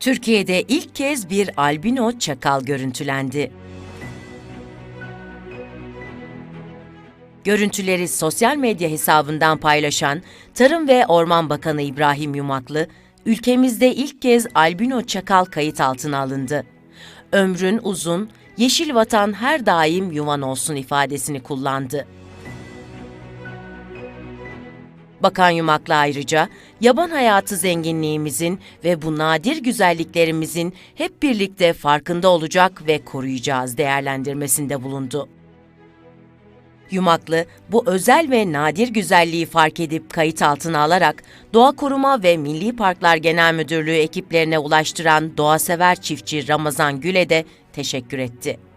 Türkiye'de ilk kez bir albino çakal görüntülendi. Görüntüleri sosyal medya hesabından paylaşan Tarım ve Orman Bakanı İbrahim Yumaklı, ülkemizde ilk kez albino çakal kayıt altına alındı. Ömrün uzun, yeşil vatan her daim yuvan olsun ifadesini kullandı. Bakan Yumaklı ayrıca yaban hayatı zenginliğimizin ve bu nadir güzelliklerimizin hep birlikte farkında olacak ve koruyacağız değerlendirmesinde bulundu. Yumaklı, bu özel ve nadir güzelliği fark edip kayıt altına alarak Doğa Koruma ve Milli Parklar Genel Müdürlüğü ekiplerine ulaştıran doğasever çiftçi Ramazan Gül'e de teşekkür etti.